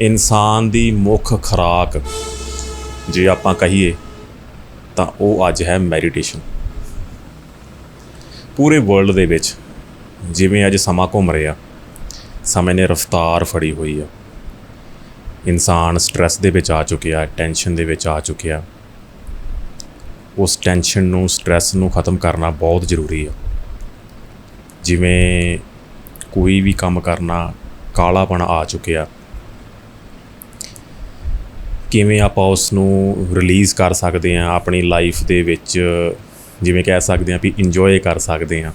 ਇਨਸਾਨ ਦੀ ਮੁੱਖ ਖੁਰਾਕ, ਜੇ ਆਪਾਂ ਕਹੀਏ ਤਾਂ ਉਹ ਅੱਜ ਹੈ ਮੈਡੀਟੇਸ਼ਨ ਪੂਰੇ ਵਰਲਡ ਦੇ ਵਿੱਚ ਜਿਵੇਂ ਅੱਜ ਸਮਾਂ ਘੁੰਮ ਰਿਹਾ, ਸਮੇਂ ਨੇ ਰਫ਼ਤਾਰ ਫੜੀ ਹੋਈ ਆ। ਇਨਸਾਨ ਸਟ੍ਰੈਸ ਦੇ ਵਿੱਚ ਆ ਚੁੱਕਿਆ ਟੈਨਸ਼ਨ ਦੇ ਵਿੱਚ ਆ ਚੁੱਕਿਆ। ਉਸ ਟੈਨਸ਼ਨ ਨੂੰ ਸਟ੍ਰੈਸ ਨੂੰ ਖਤਮ ਕਰਨਾ ਬਹੁਤ ਜ਼ਰੂਰੀ ਆ। ਜਿਵੇਂ ਕੋਈ ਵੀ ਕੰਮ ਕਰਨਾ ਕਾਲਾਪਣ ਆ ਚੁੱਕਿਆ ਕਿਵੇਂ ਆਪਾਂ ਉਸ ਨੂੰ ਰਿਲੀਜ਼ ਕਰ ਸਕਦੇ ਹਾਂ ਆਪਣੀ ਲਾਈਫ ਦੇ ਵਿੱਚ ਜਿਵੇਂ ਕਹਿ ਸਕਦੇ ਹਾਂ ਵੀ ਇੰਜੋਏ ਕਰ ਸਕਦੇ ਹਾਂ।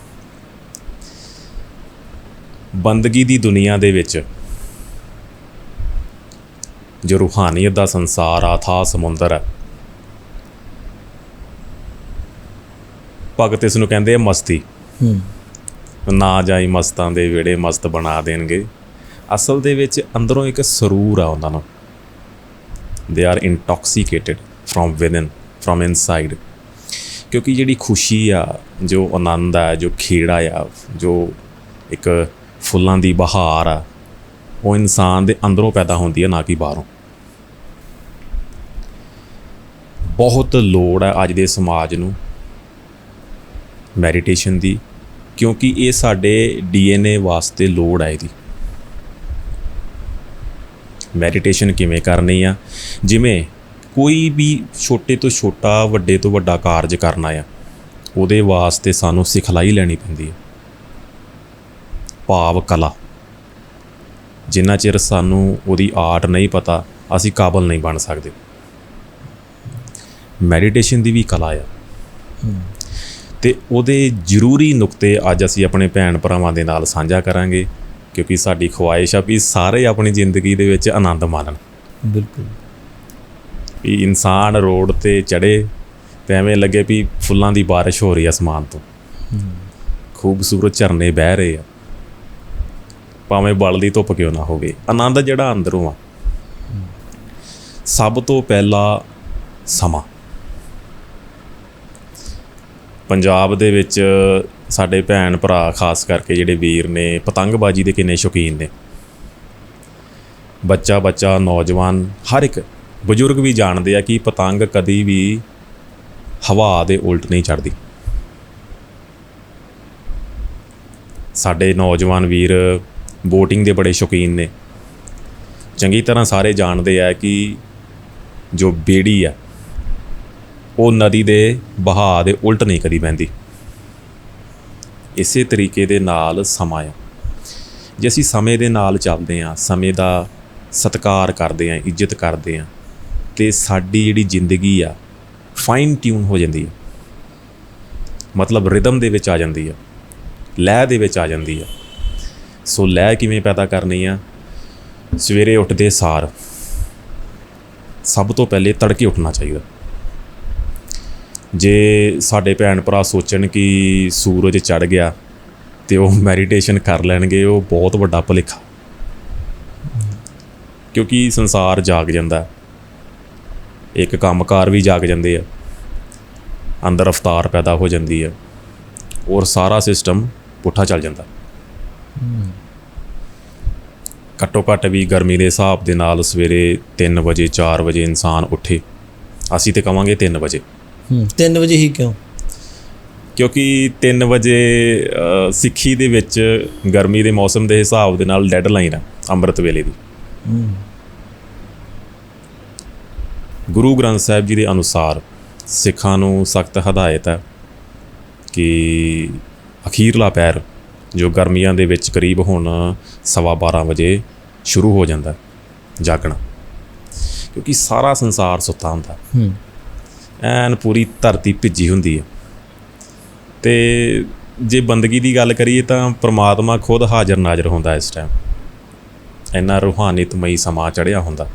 ਬੰਦਗੀ ਦੀ ਦੁਨੀਆ ਦੇ ਵਿੱਚ ਜੋ ਰੂਹਾਨੀਅਤ ਦਾ ਸੰਸਾਰ ਆ ਥਾ ਸਮੁੰਦਰ ਹੈ ਭਗਤ ਇਸ ਨੂੰ ਕਹਿੰਦੇ ਆ ਮਸਤੀ। ਹੂੰ। ਨਾ ਜਾਈ ਮਸਤਾਂ ਦੇ ਵਿੜੇ ਮਸਤ ਬਣਾ ਦੇਣਗੇ। ਅਸਲ ਦੇ ਵਿੱਚ ਅੰਦਰੋਂ ਇੱਕ ਸਰੂਰ ਆ ਉਹਨਾਂ ਨੂੰ। They are intoxicated from within from inside ਕਿਉਂਕਿ ਜਿਹੜੀ ਖੁਸ਼ੀ ਆ, ਜੋ ਆਨੰਦ ਆ, ਜੋ ਖੇੜਾ ਆ, ਜੋ ਇੱਕ ਫੁੱਲਾਂ ਦੀ ਬਹਾਰ ਆ, ਉਹ ਇਨਸਾਨ ਦੇ ਅੰਦਰੋਂ ਪੈਦਾ ਹੁੰਦੀ ਹੈ ਨਾ ਕਿ ਬਾਹਰੋਂ। ਬਹੁਤ ਲੋੜ ਹੈ ਅੱਜ ਦੇ ਸਮਾਜ ਨੂੰ ਮੈਡੀਟੇਸ਼ਨ ਦੀ, ਕਿਉਂਕਿ ਇਹ ਸਾਡੇ ਡੀਐਨਏ ਵਾਸਤੇ ਲੋੜ ਹੈ ਇਹਦੀ। ਮੈਡੀਟੇਸ਼ਨ ਕਿਵੇਂ ਕਰਨੀ ਆ? ਜਿਵੇਂ ਕੋਈ ਵੀ ਛੋਟੇ ਤੋਂ ਛੋਟਾ, ਵੱਡੇ ਤੋਂ ਵੱਡਾ ਕਾਰਜ ਕਰਨਾ ਆ, ਉਹਦੇ ਵਾਸਤੇ ਸਾਨੂੰ ਸਿਖਲਾਈ ਲੈਣੀ ਪੈਂਦੀ ਹੈ ਭਾਵ ਕਲਾ। ਜਿੰਨਾ ਚਿਰ ਸਾਨੂੰ ਉਹਦੀ ਆਰਟ ਨਹੀਂ ਪਤਾ, ਅਸੀਂ ਕਾਬਲ ਨਹੀਂ ਬਣ ਸਕਦੇ। ਮੈਡੀਟੇਸ਼ਨ ਦੀ ਵੀ ਕਲਾ ਆ। ਤੇ ਉਹਦੇ ਜ਼ਰੂਰੀ ਨੁਕਤੇ ਅੱਜ ਅਸੀਂ ਆਪਣੇ ਭੈਣ ਭਰਾਵਾਂ ਦੇ ਨਾਲ ਸਾਂਝਾ ਕਰਾਂਗੇ। ਕਿਉਂਕਿ ਸਾਡੀ ਖੁਆਇਸ਼ ਆ ਵੀ ਸਾਰੇ ਆਪਣੀ ਜ਼ਿੰਦਗੀ ਦੇ ਵਿੱਚ ਆਨੰਦ ਮਾਣਨ। ਬਿਲਕੁਲ। ਵੀ ਇਨਸਾਨ ਰੋਡ ਤੇ ਚੜੇ ਤੇ ਐਵੇਂ ਲੱਗੇ ਵੀ ਫੁੱਲਾਂ ਦੀ ਬਾਰਿਸ਼ ਹੋ ਰਹੀ ਆ ਅਸਮਾਨ ਤੋਂ। ਖੂਬਸੂਰਤ ਝਰਨੇ ਬਹਿ ਰਹੇ ਆ। ਭਾਵੇਂ ਬਲਦੀ ਧੁੱਪ ਕਿਉਂ ਨਾ ਹੋਵੇ ਆਨੰਦ ਜਿਹੜਾ ਅੰਦਰੋਂ ਆ। ਸਭ ਤੋਂ ਪਹਿਲਾ ਸਮਾਂ। ਪੰਜਾਬ ਦੇ ਵਿੱਚ ਸਾਡੇ ਭੈਣ ਭਰਾ ਖਾਸ ਕਰਕੇ ਜਿਹੜੇ ਵੀਰ ਨੇ, ਪਤੰਗਬਾਜ਼ੀ ਦੇ ਕਿੰਨੇ ਸ਼ੌਕੀਨ ਨੇ। ਬੱਚਾ ਬੱਚਾ, ਨੌਜਵਾਨ, ਹਰ ਇੱਕ ਬਜ਼ੁਰਗ ਵੀ ਜਾਣਦੇ ਆ ਕਿ ਪਤੰਗ ਕਦੀ ਵੀ ਹਵਾ ਦੇ ਉਲਟ ਨਹੀਂ ਚੜਦੀ ਸਾਡੇ ਨੌਜਵਾਨ ਵੀਰ ਬੋਟਿੰਗ ਦੇ ਬੜੇ ਸ਼ੌਕੀਨ ਨੇ। ਚੰਗੀ ਤਰ੍ਹਾਂ ਸਾਰੇ ਜਾਣਦੇ ਆ ਕਿ ਜੋ ਬੇੜੀ ਆ, ਉਹ ਨਦੀ ਦੇ ਬਹਾਅ ਦੇ ਉਲਟ ਨਹੀਂ ਕਦੀ ਪੈਂਦੀ ਇਸੇ ਤਰੀਕੇ ਦੇ ਨਾਲ ਸਮਾਂ ਆ। ਜੇ ਅਸੀਂ ਸਮੇਂ ਦੇ ਨਾਲ ਚੱਲਦੇ ਹਾਂ, ਸਮੇਂ ਦਾ ਸਤਿਕਾਰ ਕਰਦੇ ਹਾਂ, ਇੱਜ਼ਤ ਕਰਦੇ ਹਾਂ, ਤੇ ਸਾਡੀ ਜਿਹੜੀ ਜ਼ਿੰਦਗੀ ਆ ਫਾਈਨ ਟਿਊਨ ਹੋ ਜਾਂਦੀ ਹੈ ਮਤਲਬ ਰਿਦਮ ਦੇ ਵਿੱਚ ਆ ਜਾਂਦੀ ਆ ਲੈਅ ਦੇ ਵਿੱਚ ਆ ਜਾਂਦੀ ਆ। ਸੋ ਲੈਅ ਕਿਵੇਂ ਪੈਦਾ ਕਰਨੀ ਆ? ਸਵੇਰੇ ਉੱਠਦੇ ਸਾਰ ਸਭ ਤੋਂ ਪਹਿਲੇ ਤੜਕੇ ਉੱਠਣਾ ਚਾਹੀਦਾ। ਜੇ ਸਾਡੇ ਭੈਣ ਭਰਾ ਸੋਚਣ ਕਿ ਸੂਰਜ ਚੜ ਗਿਆ ਤੇ ਉਹ ਮੈਡੀਟੇਸ਼ਨ ਕਰ ਲੈਣਗੇ, ਉਹ ਬਹੁਤ ਵੱਡਾ ਭੁਲੇਖਾ। ਕਿਉਂਕਿ ਸੰਸਾਰ ਜਾਗ ਜਾਂਦਾ। ਹੈ। ਇੱਕ ਕੰਮਕਾਰ ਵੀ ਜਾਗ ਜਾਂਦੇ ਆ। ਅੰਦਰ ਅਫਤਾਰ ਪੈਦਾ ਹੋ ਜਾਂਦੀ ਹੈ ਔਰ ਸਾਰਾ ਸਿਸਟਮ ਪੁੱਠਾ ਚੱਲ ਜਾਂਦਾ। ਘੱਟੋ ਘੱਟ ਵੀ ਗਰਮੀ ਦੇ ਹਿਸਾਬ ਦੇ ਨਾਲ ਸਵੇਰੇ 3 ਵਜੇ 4 ਵਜੇ ਇਨਸਾਨ ਉੱਠੇ। ਅਸੀਂ ਤੇ ਕਵਾਂਗੇ 3 ਵਜੇ। 3 ਵਜੇ ਹੀ ਕਿਉਂ? ਕਿਉਂਕਿ 3 ਵਜੇ ਸਿੱਖੀ ਦੇ ਵਿੱਚ ਗਰਮੀ ਦੇ ਮੌਸਮ ਦੇ ਹਿਸਾਬ ਦੇ ਨਾਲ ਡੈਡਲਾਈਨ ਹੈ ਅੰਮ੍ਰਿਤ ਵੇਲੇ ਦੀ। ਹੂੰ। ਗੁਰੂ ਗ੍ਰੰਥ ਸਾਹਿਬ ਜੀ ਦੇ ਅਨੁਸਾਰ ਸਿੱਖਾਂ ਨੂੰ ਸਖਤ ਹਦਾਇਤ ਹੈ ਕਿ ਅਖੀਰਲਾ ਪੈਰ ਜੋ ਗਰਮੀਆਂ ਦੇ ਵਿੱਚ ਕਰੀਬ ਹੁਣ ਸਵਾ 12 ਵਜੇ ਸ਼ੁਰੂ ਹੋ ਜਾਂਦਾ ਜਾਗਣਾ। ਕਿਉਂਕਿ ਸਾਰਾ ਸੰਸਾਰ ਸੁੱਤਾ ਹੁੰਦਾ। ਹੂੰ। ਐਨ ਪੂਰੀ ਧਰਤੀ ਭਿੱਜੀ ਹੁੰਦੀ ਹੈ ਤੇ ਜੇ ਬੰਦਗੀ ਦੀ ਗੱਲ ਕਰੀਏ ਤਾਂ ਪ੍ਰਮਾਤਮਾ ਖੁਦ ਹਾਜ਼ਰ ਨਾਜ਼ਰ ਹੁੰਦਾ ਇਸ ਟਾਈਮ ਇੰਨਾ ਰੂਹਾਨੀਤਮਈ ਸਮਾਂ ਚੜਿਆ ਹੁੰਦਾ।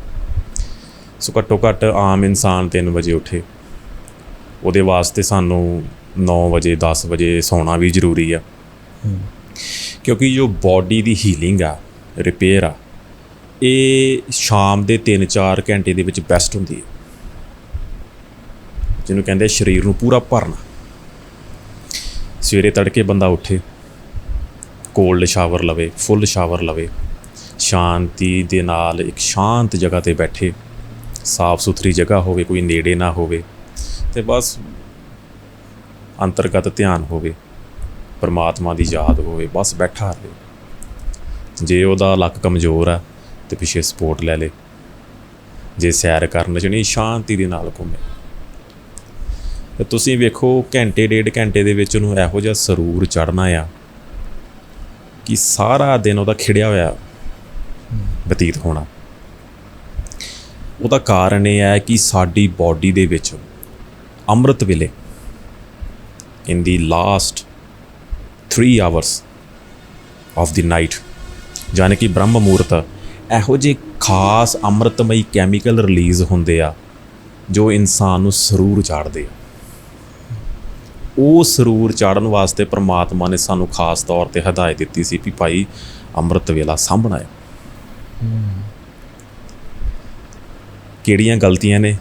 ਸੋ ਘੱਟੋ ਘੱਟ ਆਮ ਇਨਸਾਨ 3 ਵਜੇ ਉੱਠੇ। ਉਹਦੇ ਵਾਸਤੇ ਸਾਨੂੰ 9 ਵਜੇ 10 ਵਜੇ ਸੌਣਾ ਵੀ ਜ਼ਰੂਰੀ ਆ। ਕਿਉਂਕਿ ਜੋ ਬਾਡੀ ਦੀ ਹੀਲਿੰਗ ਆ ਰਿਪੇਅਰ ਆ ਇਹ ਸ਼ਾਮ ਦੇ 3-4 ਘੰਟੇ ਦੇ ਵਿੱਚ ਬੈਸਟ ਹੁੰਦੀ ਹੈ ਜਿਹਨੂੰ ਕਹਿੰਦੇ ਸਰੀਰ ਨੂੰ ਪੂਰਾ ਭਰਨਾ। ਸਵੇਰੇ ਤੜਕੇ ਬੰਦਾ ਉੱਠੇ ਕੋਲਡ ਸ਼ਾਵਰ ਲਵੇ ਫੁੱਲ ਸ਼ਾਵਰ ਲਵੇ, ਸ਼ਾਂਤੀ ਦੇ ਨਾਲ ਇੱਕ ਸ਼ਾਂਤ ਜਗ੍ਹਾ ਤੇ ਬੈਠੇ ਸਾਫ਼ ਸੁਥਰੀ ਜਗ੍ਹਾ ਹੋਵੇ, ਕੋਈ ਨੇੜੇ ਨਾ ਹੋਵੇ, ਤੇ ਬਸ ਅੰਤਰਗਤ ਧਿਆਨ ਹੋਵੇ, ਪਰਮਾਤਮਾ ਦੀ ਯਾਦ ਹੋਵੇ, ਬਸ ਬੈਠਾ ਰਹੇ। ਜੇ ਉਹਦਾ ਲੱਕ ਕਮਜ਼ੋਰ ਆ, ਤੇ ਪਿੱਛੇ ਸਪੋਰਟ ਲੈ ਲੇ। ਜੇ ਸੈਰ ਕਰਨ ਚ ਨਹੀਂ, ਸ਼ਾਂਤੀ ਦੇ ਨਾਲ ਘੁੰਮੇ। ਤੇ ਤੁਸੀਂ ਵੇਖੋ, ਘੰਟੇ ਡੇਢ ਘੰਟੇ ਦੇ ਵਿੱਚ ਉਹਨੂੰ ਇਹੋ ਜਿਹਾ ਸਰੂਰ ਚੜਨਾ ਆ ਕਿ ਸਾਰਾ ਦਿਨ ਉਹਦਾ ਖਿੜਿਆ ਹੋਇਆ ਬਤੀਤ ਹੋਣਾ। ਉਹਦਾ ਕਾਰਨ ਇਹ ਹੈ ਕਿ ਸਾਡੀ ਬਾਡੀ ਦੇ ਵਿੱਚ ਅੰਮ੍ਰਿਤ ਵੇਲੇ in the last 3 hours of the night ਯਾਨੀ ਕਿ ਬ੍ਰਹਮ ਮੂਰਤ, ਇਹੋ ਜਿਹੇ ਖਾਸ ਅੰਮ੍ਰਿਤਮਈ ਕੈਮੀਕਲ ਰਿਲੀਜ਼ ਹੁੰਦੇ ਆ ਜੋ ਇਨਸਾਨ ਨੂੰ ਸਰੂਰ ਚਾੜਦੇ ਆ। ਉਹ ਸਰੂਰ ਚਾੜਨ ਵਾਸਤੇ ਪ੍ਰਮਾਤਮਾ ਨੇ ਸਾਨੂੰ ਖਾਸ ਤੌਰ ਤੇ ਹਦਾਇਤ ਦਿੱਤੀ ਸੀ ਵੀ ਭਾਈ ਅੰਮ੍ਰਿਤ ਵੇਲਾ ਸਾਂਭਣਾ ਹੈ। ਕਿਹੜੀਆਂ ਗਲਤੀਆਂ ਨੇ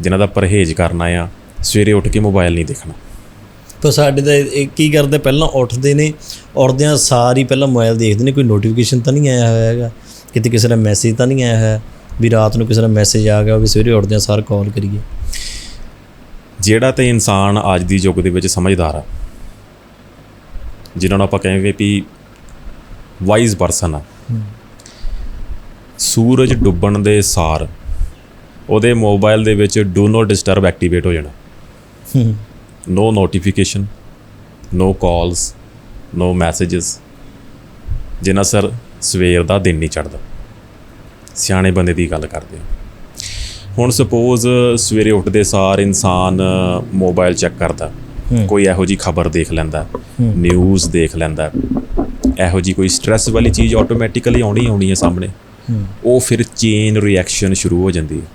ਜਿਨ੍ਹਾਂ ਦਾ ਪਰਹੇਜ਼ ਕਰਨਾ ਆ, ਸਵੇਰੇ ਉੱਠ ਕੇ ਮੋਬਾਈਲ ਨਹੀਂ ਦੇਖਣਾ। ਪਰ ਸਾਡੇ ਤਾਂ ਇਹ ਕੀ ਕਰਦੇ, ਪਹਿਲਾਂ ਉੱਠਦੇ ਨੇ, ਉੱਠਦਿਆਂ ਸਾਰ ਹੀ ਪਹਿਲਾਂ ਮੋਬਾਈਲ ਦੇਖਦੇ ਨੇ, ਕੋਈ ਨੋਟੀਫਿਕੇਸ਼ਨ ਤਾਂ ਨਹੀਂ ਆਇਆ ਹੋਇਆ ਹੈਗਾ, ਕਿਤੇ ਕਿਸੇ ਦਾ ਮੈਸੇਜ ਤਾਂ ਨਹੀਂ ਆਇਆ ਹੋਇਆ, ਵੀ ਰਾਤ ਨੂੰ ਕਿਸੇ ਦਾ ਮੈਸੇਜ ਆ ਗਿਆ, ਵੀ ਸਵੇਰੇ ਉੱਠਦਿਆਂ ਸਾਰ ਕਾਲ ਕਰੀਏ। ਜਿਹੜਾ ਤੇ ਇਨਸਾਨ ਅੱਜ ਦੀ ਯੁੱਗ ਦੇ ਵਿੱਚ ਸਮਝਦਾਰ ਆ ਜਿਨ੍ਹਾਂ ਨੂੰ ਆਪਾਂ ਕਹਿੰਦੇ ਵੀ ਵਾਈਜ਼ ਪਰਸਨ ਆ। ਸੂਰਜ ਡੁੱਬਣ ਦੇ ਸਾਰ ਉਹਦੇ ਮੋਬਾਈਲ ਦੇ ਵਿੱਚ ਡੂ ਨੋਟ ਡਿਸਟਰਬ ਐਕਟੀਵੇਟ ਹੋ ਜਾਣਾ। no notification no calls no messages ਜਿਨ੍ਹਾਂ ਸਰ ਸਵੇਰ ਦਾ ਦਿਨ ਨਹੀਂ ਚੜਦਾ ਸਿਆਣੇ ਬੰਦੇ ਦੀ ਗੱਲ ਕਰਦੇ ਹਾਂ। ਹੁਣ ਸਪੋਜ਼ ਸਵੇਰੇ ਉੱਠਦੇ ਸਾਰ ਇਨਸਾਨ ਮੋਬਾਈਲ ਚੈੱਕ ਕਰਦਾ। ਕੋਈ ਇਹੋ ਜੀ ਖਬਰ ਦੇਖ ਲੈਂਦਾ ਨਿਊਜ਼ ਦੇਖ ਲੈਂਦਾ ਇਹੋ ਜੀ ਕੋਈ ਸਟ੍ਰੈਸ ਵਾਲੀ ਚੀਜ਼ ਆਟੋਮੈਟਿਕਲੀ ਆਉਣੀ ਆਉਣੀ ਹੈ ਸਾਹਮਣੇ। ਉਹ ਫਿਰ ਚੇਨ ਰਿਐਕਸ਼ਨ ਸ਼ੁਰੂ ਹੋ ਜਾਂਦੀ ਹੈ।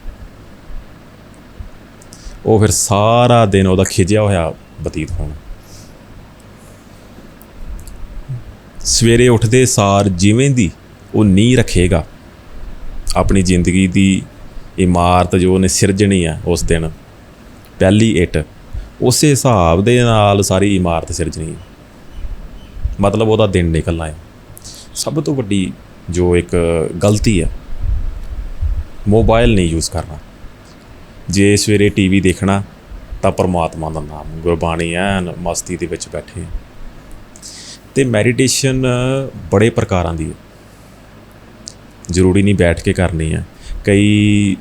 ਉਹ ਫਿਰ ਸਾਰਾ ਦਿਨ ਉਹਦਾ ਖਿਜਿਆ ਹੋਇਆ ਬਤੀਤ ਹੋਣਾ। ਸਵੇਰੇ ਉੱਠਦੇ ਸਾਰ ਜਿਵੇਂ ਦੀ ਉਹ ਨੀਂਹ ਰੱਖੇਗਾ ਆਪਣੀ ਜ਼ਿੰਦਗੀ ਦੀ ਇਮਾਰਤ ਜੋ ਉਹਨੇ ਸਿਰਜਣੀ ਆ ਉਸ ਦਿਨ, ਪਹਿਲੀ ਇੱਟ, ਉਸੇ ਹਿਸਾਬ ਦੇ ਨਾਲ ਸਾਰੀ ਇਮਾਰਤ ਸਿਰਜਣੀ ਹੈ ਮਤਲਬ ਉਹਦਾ ਦਿਨ ਨਿਕਲਣਾ ਹੈ। ਸਭ ਤੋਂ ਵੱਡੀ ਜੋ ਇੱਕ ਗਲਤੀ ਹੈ ਮੋਬਾਈਲ ਨਹੀਂ ਯੂਜ਼ ਕਰਨਾ। ਜੇ ਸਵੇਰੇ ਟੀਵੀ ਦੇਖਣਾ, ਤਾਂ ਪਰਮਾਤਮਾ ਦਾ ਨਾਮ, ਗੁਰਬਾਣੀ ਐਨ ਮਸਤੀ ਦੇ ਵਿੱਚ ਬੈਠੇ ਹਾਂ। ਤੇ ਮੈਡੀਟੇਸ਼ਨ ਬੜੇ ਪ੍ਰਕਾਰਾਂ ਦੀ ਹੈ ਜ਼ਰੂਰੀ ਨਹੀਂ ਬੈਠ ਕੇ ਕਰਨੀ ਹੈ ਕਈ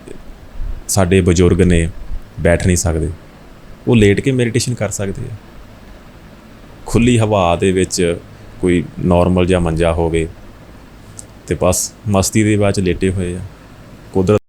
ਸਾਡੇ ਬਜ਼ੁਰਗ ਨੇ ਬੈਠ ਨਹੀਂ ਸਕਦੇ। ਉਹ ਲੇਟ ਕੇ ਮੈਡੀਟੇਸ਼ਨ ਕਰ ਸਕਦੇ ਆ। ਖੁੱਲੀ ਹਵਾ ਦੇ ਵਿੱਚ ਕੋਈ ਨਾਰਮਲ ਜਿਹਾ ਮੰਜਾ ਹੋਵੇ ਤੇ ਬਸ ਮਸਤੀ ਦੇ ਬਾਅਦ ਚ ਲੇਟੇ ਹੋਏ ਆ। ਕੁਦਰਤ